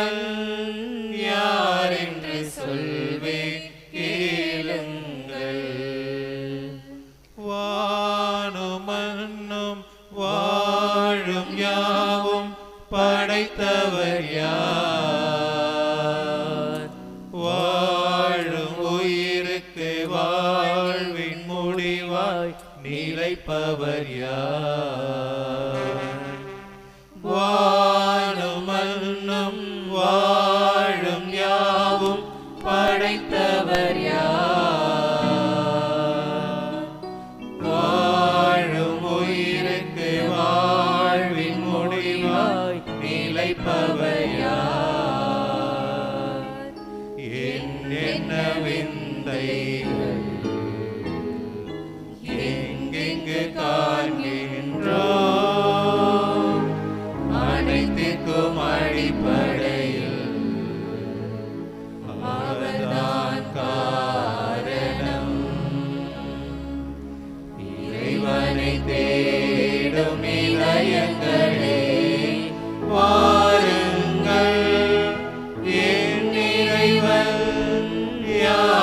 இறைவன் யார் என்று சொல்வேன் கேளுங்கள். வானும் மண்ணும் வாழும் யாவும் படைத்தவர் யார்? வாழும் உயிருக்கு வாழ்வின் முடிவாய் நிலைப்பவர் யார்? படைத்தவர் யார்? வாழும் உயிருக்கு வாழ்வின் முடிவாய் நிலைப்பவர் யார்? என்னென்ன விந்தைகள் எங்கெங்கு Amen. Yeah.